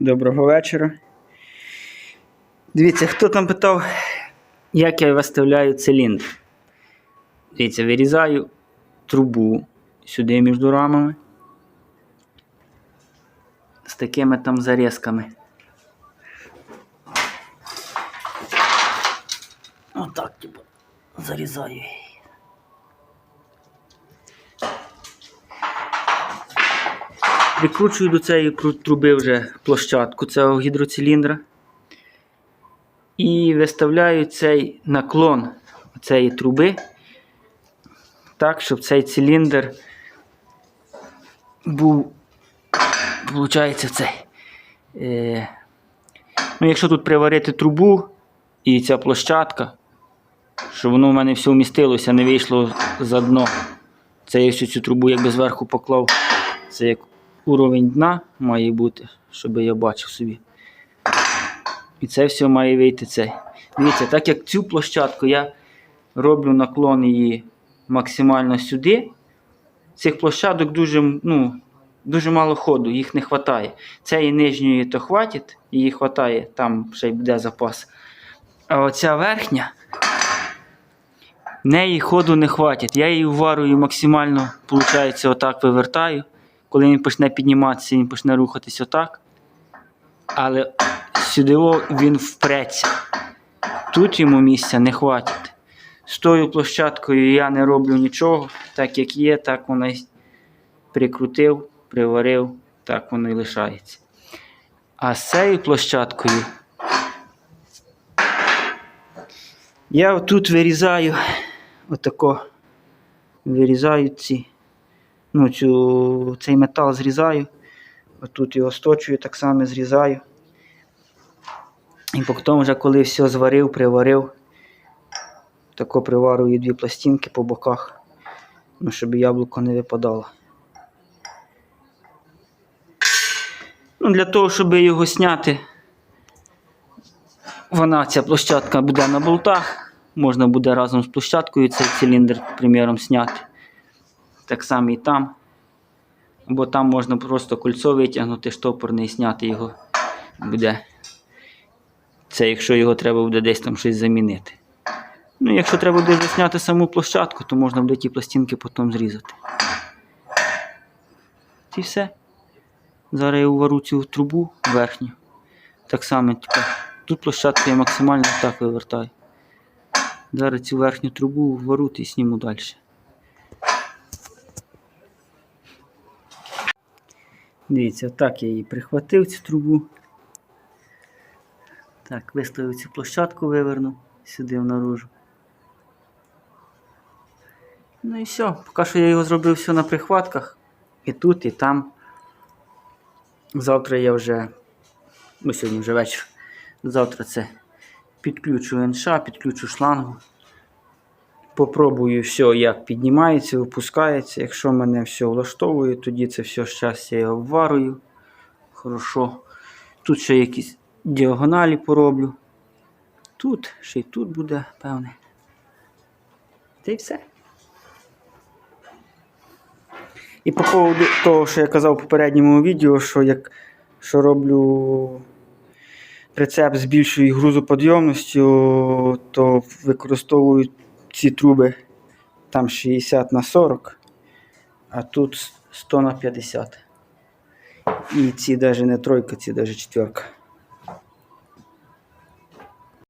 Доброго вечора. Дивіться, хто там питав, як я виставляю циліндр. Дивіться, вирізаю трубу сюди між рамами. З такими там зарізками. Отак, типу, зарізаю Прикручую до цієї труби вже площадку цього гідроциліндра. І виставляю цей наклон цієї труби так, щоб цей циліндр був, виходить, цей. Е, ну, якщо тут приварити трубу і ця площадка, щоб воно в мене все вмістилося, не вийшло за дно. Це я всю цю трубу якби зверху поклав. Це як уровень дна має бути, щоб я бачив собі. І це все має вийти цей. Дивіться, так як цю площадку я роблю наклон її максимально сюди, цих площадок дуже, ну, дуже мало ходу, їх не вистачає. Цієї нижньої то хватить, її вистачає, там ще й буде запас. А оця верхня, неї ходу не хватить. Я її вварую максимально, виходить, отак вивертаю. Коли він почне підніматися, він почне рухатись отак. Але сюди він впреться. Тут йому місця не хватить. З тою площадкою я не роблю нічого. Так як є, так воно прикрутив, приварив, так воно і лишається. А з цією площадкою я отут вирізаю отако. Вирізаю ці ну, цю, цей метал зрізаю, отут його сточую, так само зрізаю. І потім вже коли все зварив, приварив, тако приварую дві пластинки по боках, ну, щоб яблуко не випадало. Ну, Для того, щоб його зняти, вона, ця площадка буде на болтах. Можна буде разом з площадкою цей циліндр, приміром, зняти. Так само і там. Бо там можна просто кольцо витягнути, штопорне і зняти його буде. Це якщо його треба буде десь там щось замінити. Ну, якщо треба буде зняти саму площадку, то можна буде ті пластинки потім зрізати. І все. Зараз я увару цю трубу верхню. Так само, типу, тут площадку я максимально так вивертаю. Зараз цю верхню трубу вару і зніму далі. Дивіться, так я її прихватив цю трубу. Так, виставив цю площадку, виверну сюди наружу. Ну і все. Поки що я його зробив все на прихватках. І тут, і там. Завтра я вже, ну сьогодні вже вечір. Завтра це підключу НШ, підключу шлангу. Попробую все, як піднімається, випускається. Якщо мене все влаштовує, тоді це все щастя я обварую. Хорошо. Тут ще якісь діагоналі пороблю. Тут, ще й тут буде, певне. Та й все. І по поводу того, що я казав в попередньому відео, що як що роблю прицеп з більшою грузоподйомністю, то використовую ці труби там 60 на 40, а тут 100 на 50. І ці навіть не тройка, ці навіть четверка.